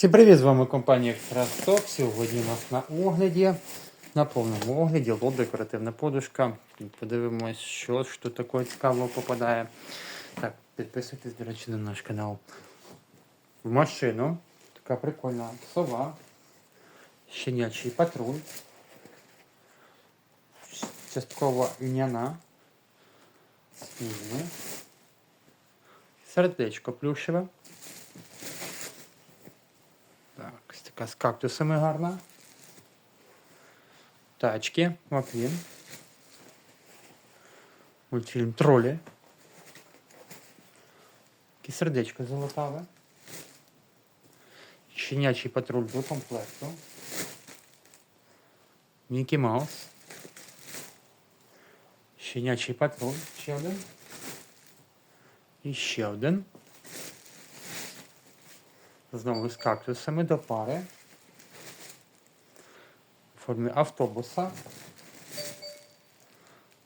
Всім привіт, з вами компанія Екстрасток. Сьогодні у нас на огляді, на повному огляді, лоб декоративна подушка. Подивимось, що ж тут такого цікавого попадає. Так, підписуйтесь, до речі, на наш канал. В машину. Така прикольна сова. Щенячий патруль. Частково льняна. Сніжне. Сердечко плюшеве. Так, така з кактусами гарна. Тачки, Маквін. Мультфільм Тролі. Таке сердечко золотаве. Щенячий патруль до комплекту. Мікі Маус. Щенячий патруль. Ще один. І ще один. Знову з кактусами до пари. В формі автобуса.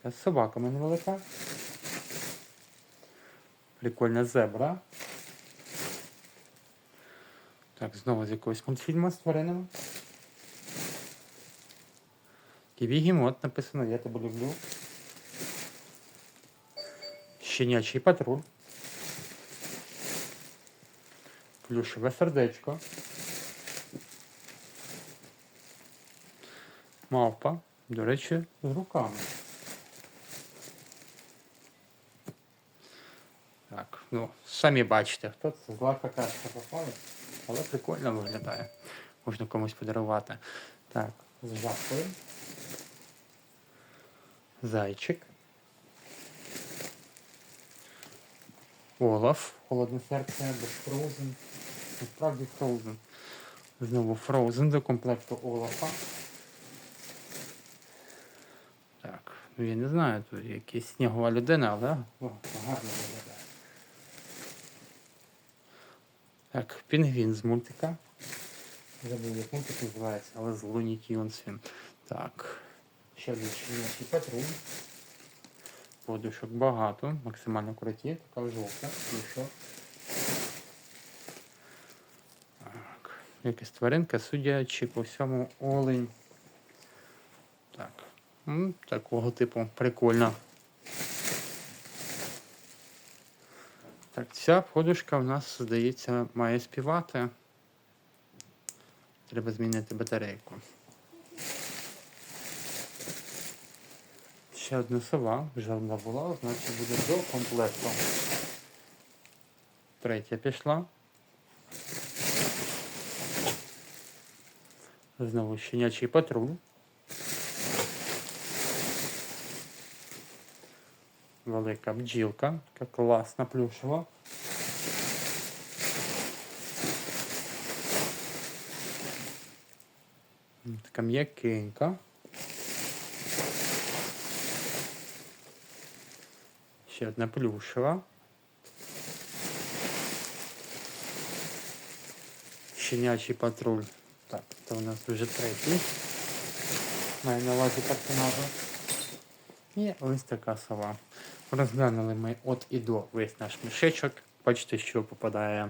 З собаками невелика. Прикольна зебра. Так, знову з якогось мультфільму з тваринами. Ківігімот написано Я тебе люблю. Щенячий патруль. Плюшеве сердечко. Мавпа, до речі, з руками. Так, ну, самі бачите, хто це зла какашка попала, але прикольно виглядає. Можна комусь подарувати. Так, з жабкою. Зайчик. Олаф, холодне серце, без Фроузен. Насправді Фроузен. Знову Фроузен до комплекту Олафа. Так, ну я не знаю, тут якась снігова людина, але о, гарно виглядає. Так, пінгвін з мультика. Забув, як мультик називається, але з Луні Тюнс він. Так. Ще один щенячий патруль. Подушок багато, максимально круті, така жовта, ну що. Якась тваринка, судячи по всьому олень. Так. м, Такого типу прикольно. Так, ця подушка в нас, здається, має співати. Треба змінити батарейку. Ще одна сова, вже одна була, значить буде до комплекту. Третя пішла. Знову щенячий патруль. Велика бджілка, така класна плюшева. Така м'якенька. Ще одна плюшева. Щенячий патруль. Так, це у нас вже третій. Маю на увазі персонажа. І ось така сова. Розглянули ми от і до весь наш мішечок. Бачите, що попадає